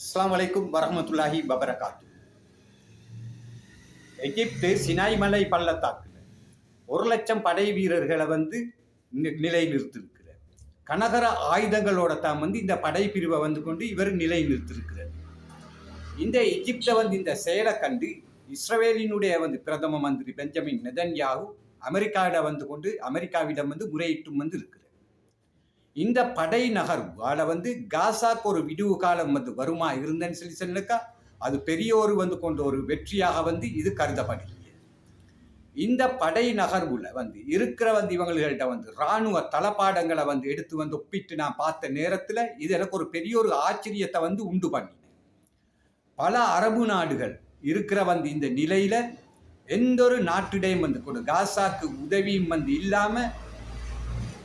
அஸ்லாம் வலைக்கும் வரமத்துல்லாஹி பபரகாத்து எகிப்து சினாய் மலை பள்ளத்தாக்குல ஒரு லட்சம் படை வீரர்களை வந்து நிலை நிறுத்திருக்கிறார் கனகர ஆயுதங்களோட தான் வந்து இந்த படை பிரிவை வந்து கொண்டு இவர் நிலை நிறுத்திருக்கிறார் இந்த எகிப்தை வந்து இந்த செயலை கண்டு இஸ்ரவேலினுடைய வந்து பிரதம மந்திரி பெஞ்சமின் நெதன்யாகு அமெரிக்காவிட வந்து கொண்டு அமெரிக்காவிடம் வந்து முறையிட்டும் வந்து இருக்கிறார். இந்த படை நகர்வால வந்து காசாக்கு ஒரு விடுவு காலம் வந்து வருமா இருந்தேன்னு சொல்லி சொன்னாக்கா அது பெரிய ஒரு வந்து கொண்ட ஒரு வெற்றியாக வந்து இது கருதப்படுகிறது. இந்த படை நகர்வுல வந்து இருக்கிற வந்து இவங்கள்கிட்ட வந்து இராணுவ தளபாடங்களை வந்து எடுத்து வந்து ஒப்பிட்டு நான் பார்த்த நேரத்தில் இது எனக்கு ஒரு பெரிய ஒரு ஆச்சரியத்தை வந்து உண்டு பண்ணினேன் பல அரபு நாடுகள் இருக்கிற வந்து இந்த நிலையில் எந்த ஒரு நாட்டுடையும் வந்து கொண்டு காசாக்கு உதவியும் வந்து இல்லாமல்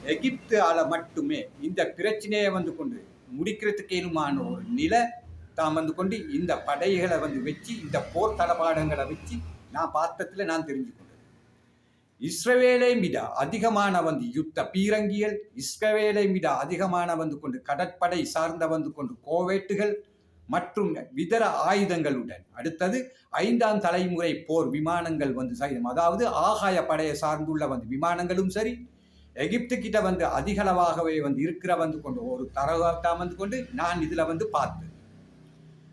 எகிப்தால மட்டுமே இந்த பிரச்சனையை வந்து கொண்டு முடிக்கிறதுக்கு ஏதுமான ஒரு நிலை தான் வந்து கொண்டு இந்த படைகளை வந்து வச்சு இந்த போர் தளபாடங்களை வச்சு நான் பார்த்ததில் நான் தெரிஞ்சுக்கொண்டேன் இஸ்ரவேலை விட அதிகமான வந்து யுத்த பீரங்கிகள் இஸ்ரவேலை விட அதிகமான வந்து கொண்டு கடற்படை சார்ந்த வந்து கொண்டு கோவேட்டுகள் மற்றும் இதர ஆயுதங்களுடன் அடுத்தது ஐந்தாம் தலைமுறை போர் விமானங்கள் வந்து சரி அதாவது ஆகாய படையை சார்ந்துள்ள வந்து விமானங்களும் சரி எகிப்து கிட்ட வந்து அதிகளவாகவே வந்து இருக்கிற வந்து கொண்டு ஒரு தரவாத்தான் வந்து கொண்டு நான் இதுல வந்து பார்த்து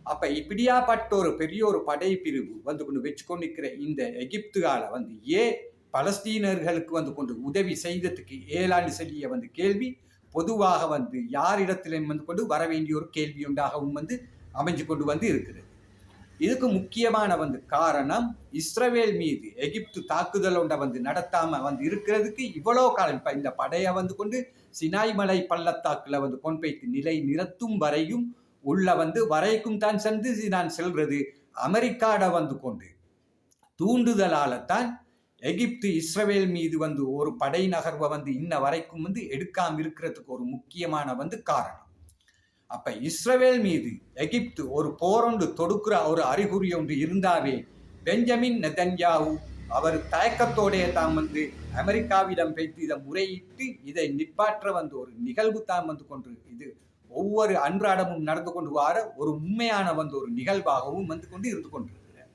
அப்ப இப்படியாப்பட்ட ஒரு பெரிய ஒரு படை பிரிவு வந்து கொண்டு வச்சுக்கொண்டு இருக்கிற இந்த எகிப்துகால வந்து ஏன் பலஸ்தீனர்களுக்கு வந்து கொண்டு உதவி செய்ததுக்கு ஏழாண்டு சொல்லிய வந்து கேள்வி. பொதுவாக வந்து யாரிடத்திலும் வந்து கொண்டு வர வேண்டிய ஒரு கேள்வி உண்டாகவும் வந்து அமைஞ்சு கொண்டு வந்து இருக்கிறது இதுக்கு முக்கியமான வந்து காரணம் இஸ்ரவேல் மீது எகிப்து தாக்குதல் ஒன்றை வந்து நடத்தாம வந்து இருக்கிறதுக்கு இவ்வளோ காலம் இப்போ இந்த படையை வந்து கொண்டு சினாய் மலை பள்ளத்தாக்குல வந்து கொண்டு போய்த்து நிலை நிறுத்தும் வரையும் உள்ள வந்து வரைக்கும் தான் சென்று நான் செல்றது அமெரிக்காட வந்து கொண்டு தூண்டுதலால தான் எகிப்து இஸ்ரவேல் மீது வந்து ஒரு படை நகர்வை வந்து இன்ன வரைக்கும் வந்து எடுக்காம இருக்கிறதுக்கு ஒரு முக்கியமான வந்து காரணம். அப்ப இஸ்ரவேல் மீது எகிப்து ஒரு போரொண்டு தொடுக்கிற ஒரு அறிகுறி ஒன்று இருந்தாவே பெஞ்சமின் நெதன்யாவு அவர் தயக்கத்தோடைய தான் வந்து அமெரிக்காவிடம் வைத்து இதை முறையிட்டு இதை நிப்பாற்ற வந்து ஒரு நிகழ்வு தான் வந்து கொண்டு இது ஒவ்வொரு அன்றாடமும் நடந்து கொண்டு வர ஒரு உண்மையான வந்து ஒரு நிகழ்வாகவும் வந்து கொண்டு இருந்து கொண்டிருக்கிறார்.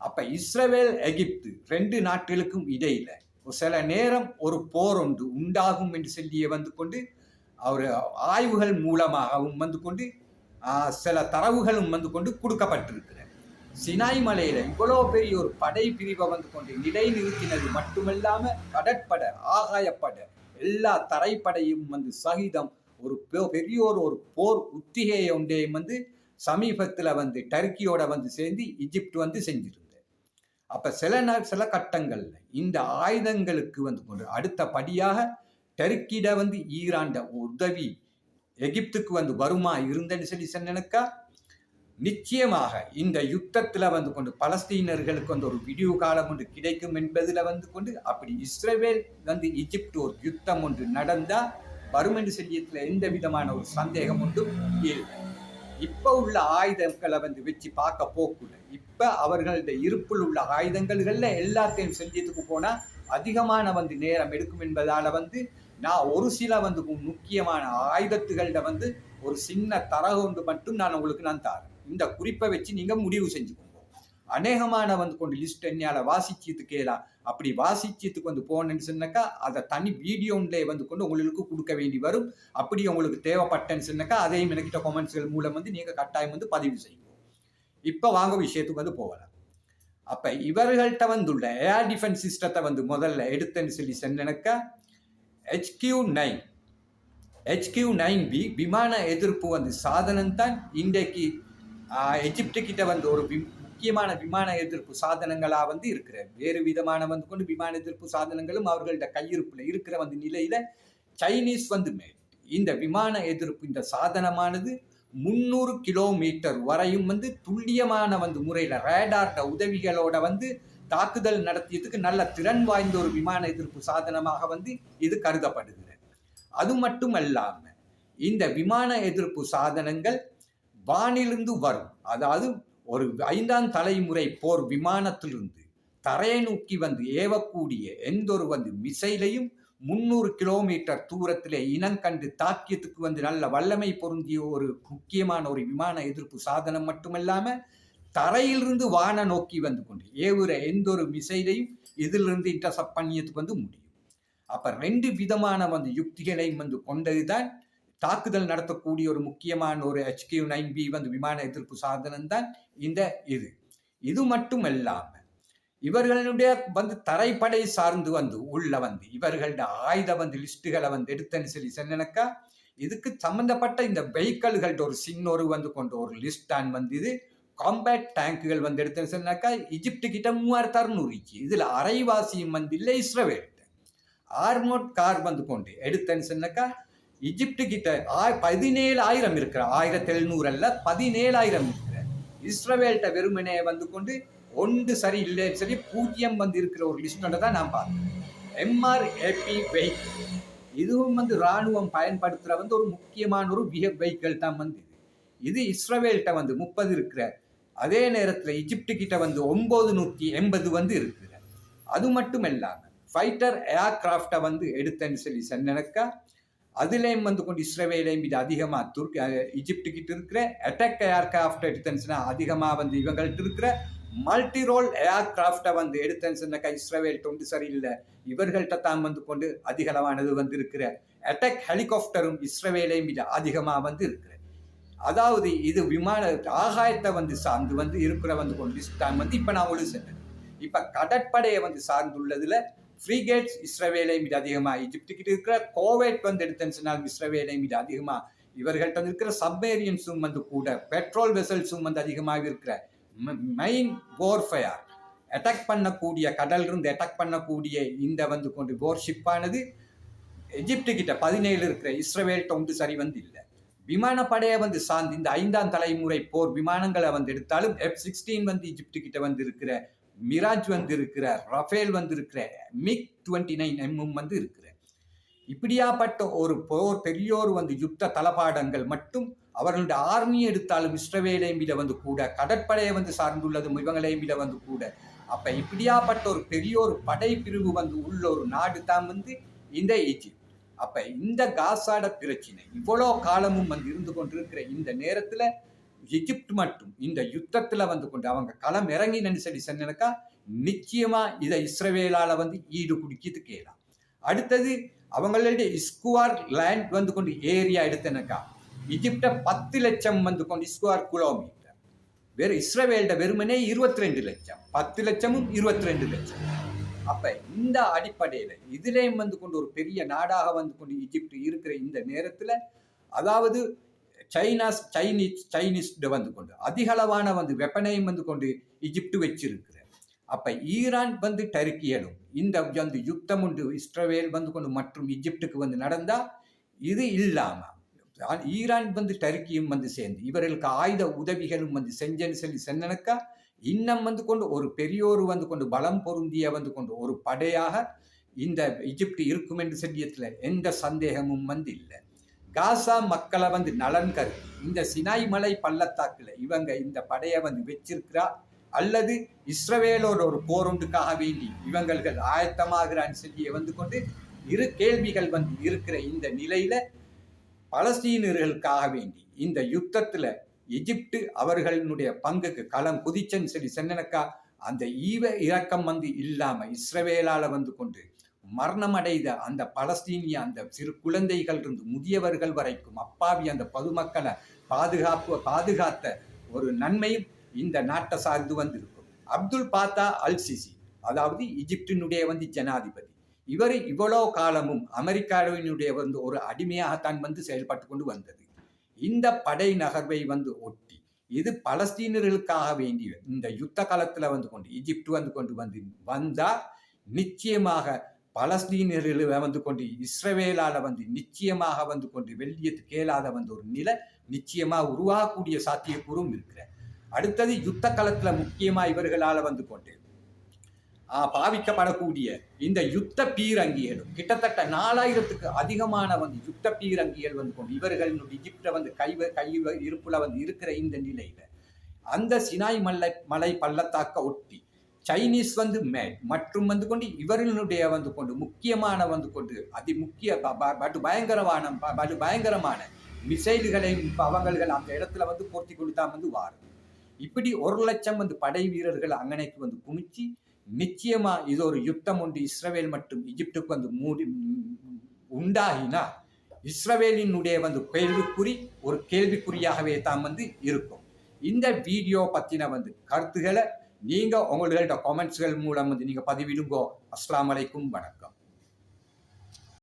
அப்ப இஸ்ரவேல் எகிப்து ரெண்டு நாட்களுக்கும் இடையில சில நேரம் ஒரு போர் ஒன்று உண்டாகும் என்று சொல்லிய வந்து கொண்டு அவர் ஆய்வுகள் மூலமாகவும் வந்து கொண்டு சில தரவுகளும் வந்து கொண்டு கொடுக்கப்பட்டிருக்கிறது. சினாய் மலையில் இவ்வளோ பெரிய ஒரு படை பிரிவை வந்து கொண்டு நிலைநிறுத்தினது மட்டுமல்லாமல் கடற்பட ஆகாயப்பட எல்லா தரைப்படையும் வந்து சகிதம் ஒரு பெ- பெரிய ஒரு ஒரு போர் உத்திகை ஒன்றையும் வந்து சமீபத்தில் வந்து டர்க்கியோட வந்து சேர்ந்து இஜிப்ட் வந்து செஞ்சிருந்தது. அப்போ சில சில கட்டங்களில் இந்த ஆயுதங்களுக்கு வந்து கொண்டு அடுத்த படியாக டர்க்கிட வந்து ஈராண்ட உதவி எகிப்துக்கு வந்து வருமா இருந்தேன்னு சொல்லி சொன்னனுக்கா? நிச்சயமாக இந்த யுத்தத்தில் வந்து கொண்டு பலஸ்தீனர்களுக்கு வந்து ஒரு விடிவு காலம் ஒன்று கிடைக்கும் என்பதில் வந்து கொண்டு அப்படி இஸ்ரேல் வந்து ஈஜிப்ட் ஒரு யுத்தம் ஒன்று நடந்தால் வரும் என்று சொல்லியத்தில் எந்த விதமான ஒரு சந்தேகம் ஒன்றும் இல்லை. இப்போ உள்ள ஆயுதங்களை வந்து வச்சு பார்க்க போகக்கூட இப்போ அவர்களது இருப்பில் உள்ள ஆயுதங்கள்களில் எல்லாத்தையும் செஞ்சதுக்கு போனால் அதிகமான வந்து நேரம் எடுக்கும் என்பதால் வந்து நான் ஒரு சில வந்து முக்கியமான ஆயுதத்துகள்ட வந்து ஒரு சின்ன தரகு ஒன்று மட்டும் நான் உங்களுக்கு நான் தரேன். இந்த குறிப்பை வச்சு நீங்க முடிவு செஞ்சுக்கோங்க. அநேகமான வந்து கொண்டு லிஸ்ட் என்னால வாசிச்சது கேலாம் அப்படி வாசிச்சதுக்கு வந்து போனேன்னு சொன்னாக்கா அதை தனி வீடியோன்லே வந்து கொண்டு உங்களுக்கு கொடுக்க வேண்டி வரும். அப்படி உங்களுக்கு தேவைப்பட்டேன்னு சொன்னாக்கா அதையும் எனக்கிட்ட கமெண்ட்ஸ்கள் மூலம் வந்து நீங்க கட்டாயம் வந்து பதிவு செய்யும் இப்போ வாங்க விஷயத்துக்கு வந்து போகலாம். அப்போ இவர்கள்ட்ட வந்துள்ள ஏர் டிஃபென்ஸ் சிஸ்டத்தை வந்து முதல்ல எடுத்தேன்னு சொல்லி சொன்னேனாக்கா HQ nine HQ nine B விமான எதிர்ப்பு வந்து சாதனம் தான் இன்றைக்கு ஆஹ், கிட்ட வந்து ஒரு முக்கியமான விமான எதிர்ப்பு சாதனங்களாக வந்து இருக்கிற வேறு விதமான வந்து கொண்டு விமான எதிர்ப்பு சாதனங்களும் அவர்கள்ட்ட கையிருப்பில் இருக்கிற வந்து நிலையில சைனீஸ் வந்து இந்த விமான எதிர்ப்பு இந்த சாதனமானது முந்நூறு கிலோமீட்டர் வரையும் வந்து துல்லியமான வந்து முறையில் ரேடார்ட உதவிகளோட வந்து தாக்குதல் நடத்தியதுக்கு நல்ல திறன் வாய்ந்த ஒரு விமான எதிர்ப்பு சாதனமாக வந்து இது கருதப்படுகிறது. அது மட்டும் அல்லாம இந்த விமான எதிர்ப்பு சாதனங்கள் வானிலிருந்து வரும். அதாவது ஒரு ஐந்தாம் தலைமுறை போர் விமானத்திலிருந்து தரையை நோக்கி வந்து ஏவக்கூடிய எந்த ஒரு வந்து மிசைலையும் முந்நூறு கிலோமீட்டர் தூரத்திலே இனங்கண்டு தாக்கியத்துக்கு வந்து நல்ல வல்லமை பொருந்திய ஒரு முக்கியமான ஒரு விமான எதிர்ப்பு சாதனம் மட்டுமல்லாமல் தரையிலிருந்து வான நோக்கி வந்து கொண்டு ஏவுற எந்த ஒரு மிசைலையும் இதிலிருந்து இன்டர்செப்ட் பண்ணியதுக்கு வந்து முடியும். அப்போ ரெண்டு விதமான வந்து யுக்திகளையும் வந்து கொண்டது தான் தாக்குதல் நடத்தக்கூடிய ஒரு முக்கியமான ஒரு ஹெச்கியூ நைன் பி வந்து விமான எதிர்ப்பு சாதனம் தான் இந்த இது. இது மட்டும் இல்லாமல் இவர்களுடைய வந்து தரைப்படை சார்ந்து வந்து உள்ள வந்து இவர்களோட ஆயுத வந்து லிஸ்ட்டுகளை வந்து எடுத்தேன்னு சொல்லி சொன்னேனாக்கா இதுக்கு சம்பந்தப்பட்ட இந்த வெஹிக்கல்கள்ட்ட ஒரு சின்ன ஒரு வந்து கொண்ட ஒரு லிஸ்ட் தான் வந்து இது. காம்பேட் டேங்குகள் வந்து எடுத்தேன்னு சொன்னாக்கா இஜிப்து கிட்ட மூவாயிரத்து அறுநூறு இதில் அரைவாசியும் வந்து இல்லை இஸ்ரவேல். ஆர்மோட் கார் வந்து கொண்டு எடுத்தேன்னு சொன்னாக்கா இஜிப்து கிட்ட ஆ- பதினேழாயிரம் இருக்கிற ஆயிரத்தி எழுநூறு அல்ல பதினேழாயிரம் இருக்கிற இஸ்ரவேல்கிட்ட வெறுமனே வந்து கொண்டு ஒன்று சரி இல்லைன்னு சொல்லி பூஜ்ஜியம் வந்து இருக்கிற ஒரு லிஸ்டோட தான் நான் பார்த்தேன். எம்ஆர்ஏபி வெஹிக்கிள் இதுவும் வந்து இராணுவம் பயன்படுத்துகிற வந்து ஒரு முக்கியமான ஒரு விஹ வெஹிக்கிள் தான் வந்து இது. இது இஸ்ரவேல்கிட்ட வந்து முப்பது இருக்கிற அதே நேரத்தில் இஜிப்து கிட்ட வந்து ஒம்பது நூற்றி எண்பது வந்து இருக்குது. அது மட்டும் இல்லாமல் ஃபைட்டர் ஏர்கிராஃப்டை வந்து எடுத்தேன்னு சொல்லி சொன்னக்கா அதுலேயும் வந்து கொண்டு இஸ்ரேவேலையும் இது அதிகமாக துர்க் இஜிப்டு கிட்ட இருக்கிற அட்டாக் ஏர்கிராஃப்ட் எடுத்தேன்னு அதிகமாக வந்து இவங்கள்ட்ட இருக்கிற மல்டி ரோல் ஏர்கிராஃப்டை வந்து எடுத்தேன்னு சொன்னாக்கா இஸ்ரவேல் தொண்டு சரியில்லை இவர்கள்ட்ட தான் வந்து கொண்டு அதிகளவானது வந்து இருக்கிற அட்டாக் ஹெலிகாப்டரும் இஸ்ரேவேலையும் இது அதிகமாக வந்து இருக்கிற அதாவது இது விமான ஆகாயத்தை வந்து சார்ந்து வந்து இருக்கிற வந்து கொண்டு வந்து இப்போ நான் உங்களுக்கு சொன்னேன் இப்போ கடற்படையை வந்து சார்ந்துள்ளதில் ஃப்ரீகேட்ஸ் இஸ்ரவேலையும் மீது அதிகமாக இஜிப்துக்கிட்ட இருக்கிற கோவேட் வந்து எடுத்தேன்னு சொன்னால் இஸ்ரவேலையும் இது அதிகமாக இவர்கள்ட்ட வந்து இருக்கிற சப்மேரியன்ஸும் வந்து கூட பெட்ரோல் வெசல்ஸும் வந்து அதிகமாக இருக்கிற மெயின் போர்ஃபயர் அட்டாக் பண்ணக்கூடிய கடல் இருந்து அட்டாக் பண்ணக்கூடிய இந்த வந்து கொண்டு போர்ஷிப்பானது எஜிப்டு கிட்ட பதினேழு இருக்கிற இஸ்ரவேல்கிட்ட ஒன்று சரி வந்து இல்லை. விமானப்படையை வந்து சார்ந்து இந்த ஐந்தாம் தலைமுறை போர் விமானங்களை வந்து எடுத்தாலும் எஃப் சிக்ஸ்டீன் வந்து இஜிப்து கிட்ட வந்து இருக்கிற மிராஜ் வந்து இருக்கிற ரஃபேல் வந்து இருக்கிற மிக் டுவெண்ட்டி நைன் எம்மும் வந்து இருக்கிற இப்படியாப்பட்ட ஒரு போர் பெரியோர் வந்து யுத்த தளபாடங்கள் மட்டும் அவர்களுடைய ஆர்மி எடுத்தாலும் இஸ்ரவேலையும் விட வந்து கூட கடற்படையை வந்து சார்ந்துள்ளதும் இவங்களையும் விட வந்து கூட. அப்ப இப்படியாப்பட்ட ஒரு பெரிய ஒரு படை பிரிவு வந்து உள்ள ஒரு நாடு தான் வந்து இந்த ஈஜிப்ட் அப்ப இந்த காசாட பிரச்சனை இவ்வளோ காலமும் வந்து இருந்து கொண்டிருக்கிற இந்த நேரத்துல எகிப்த் மட்டும் இந்த யுத்தத்துல வந்து கொண்டு அவங்க களம் இறங்கினு சொல்லி சொன்னக்கா நிச்சயமா இதை இஸ்ரவேலால வந்து ஈடு குடிக்கிறது கேலாம் அடுத்தது அவங்களுடைய இஸ்குவார் லேண்ட் வந்து கொண்டு ஏரியா எடுத்தனக்கா இஜிப்ட பத்து லட்சம் வந்து கொண்டு இஸ்குவார் கிலோமீட்டர் வேறு இஸ்ரவேல்ட வெறுமனே இருபத்தி ரெண்டு லட்சம் பத்து லட்சமும் இருபத்தி ரெண்டு லட்சம். அப்ப இந்த அடிப்படையில இதுலயும் வந்து கொண்டு ஒரு பெரிய நாடாக வந்து கொண்டு ஈஜிப்ட் இருக்கிற இந்த நேரத்துல அதாவது சைனாஸ் சைனீஸ் சைனீஸ் வந்து கொண்டு அதிகளவான வந்து வெப்பனையும் வந்து கொண்டு ஈஜிப்ட் வச்சிருக்கிற அப்ப ஈரான் வந்து டர்க்கியலும் இந்த வந்து யுத்தம் உண்டு இஸ்ரவேல் வந்து கொண்டு மற்றும் ஈஜிப்டுக்கு வந்து நடந்தா இது இல்லாம ஈரான் வந்து டர்க்கியும் வந்து சேர்ந்து இவர்களுக்கு ஆயுத உதவிகளும் வந்து செஞ்சேன்னு சொல்லி சென்னனக்கா இன்னம் வந்து கொண்டு ஒரு பெரியோர் வந்து கொண்டு பலம் பொருந்திய வந்து கொண்டு ஒரு படையாக இந்த எகிப்து இருக்கும் என்று சொல்லியத்தில் எந்த சந்தேகமும் வந்து இல்லை. காசா மக்களை வந்து நலன் கருதி இந்த சினாய் மலை பள்ளத்தாக்கில் இவங்க இந்த படையை வந்து வச்சிருக்கிறா? அல்லது இஸ்ரவேலோட ஒரு போருண்டுக்காக வேண்டி இவங்கள் ஆயத்தமாகிறான்னு சொல்லிய வந்து கொண்டு இரு கேள்விகள் வந்து இருக்கிற இந்த நிலையில பலஸ்தீனர்களுக்காக வேண்டி இந்த யுத்தத்தில் எகிப்து அவர்களினுடைய பங்குக்கு களம் குதிச்சன். சரி சென்னனக்கா அந்த ஈவ இரக்கம் வந்து இல்லாம இஸ்ரவேலால வந்து கொண்டு மரணம் அடைந்த அந்த பலஸ்தீனிய அந்த சிறு குழந்தைகள் இருந்து முதியவர்கள் வரைக்கும் அப்பாவி அந்த பொதுமக்களை பாதுகாப்பு பாதுகாத்த ஒரு நன்மையும் இந்த நாட்டை சார்ந்து வந்திருக்கும். அப்துல் பாத்தா அல் சிசி அதாவது இஜிப்டினுடைய வந்து ஜனாதிபதி. இவர் இவ்வளோ காலமும் அமெரிக்காவினுடைய வந்து ஒரு அடிமையாகத்தான் வந்து செயல்பட்டு கொண்டு வந்தது. இந்த படை நகர்வை வந்து ஒட்டி இது பலஸ்தீனர்களுக்காக வேண்டிய இந்த யுத்த காலத்தில் வந்து கொண்டு எகிப்து வந்து கொண்டு வந்து வந்தா நிச்சயமாக பலஸ்தீனர்கள் வந்து கொண்டு இஸ்ரவேலால வந்து நிச்சயமாக வந்து கொண்டு வெள்ளியத்து கேளாத வந்து ஒரு நிலை நிச்சயமாக உருவாகக்கூடிய சாத்தியக்கூறும் இருக்கிற. அடுத்தது யுத்த காலத்தில் முக்கியமாக இவர்களால் வந்து கொண்டு பாவிக்கப்படக்கூடிய இந்த யுத்த பீரங்கிகளும் கிட்டத்தட்ட நாலாயிரத்துக்கு அதிகமான வந்து யுத்த பீரங்கிகள் வந்து கொண்டு இவர்களுடைய இஜிப்ட வந்து கை கை இருப்புல வந்து இருக்கிற இந்த நிலையில அந்த சினாய் மலை மலை பள்ளத்தாக்க ஒட்டி சைனீஸ் வந்து மே மற்றும் வந்து கொண்டு இவர்களுடைய வந்து கொண்டு முக்கியமான வந்து கொண்டு அதி முக்கிய ப- படு பயங்கரமான ப- படு பயங்கரமான மிசைல்களை அவங்கள் அந்த இடத்துல வந்து பொருத்தி கொண்டு தான் வந்து வாருது இப்படி ஒரு லட்சம் வந்து படை வீரர்கள் அங்கனைக்கு வந்து குமிச்சு நிச்சயமா இது ஒரு யுத்தம் ஒன்று இஸ்ரவேல் மற்றும் எகிப்துக்கு வந்து மூடி உண்டாகினா இஸ்ரவேலினுடைய வந்து கேள்விக்குறி ஒரு கேள்விக்குறியாகவே தான் வந்து இருக்கும். இந்த வீடியோ பற்றின வந்து கருத்துக்களை நீங்கள் உங்களோட கமெண்ட்ஸ்கள் மூலம் வந்து நீங்கள் பதிவிடுங்கோ. அஸ்லாம் வணக்கம்.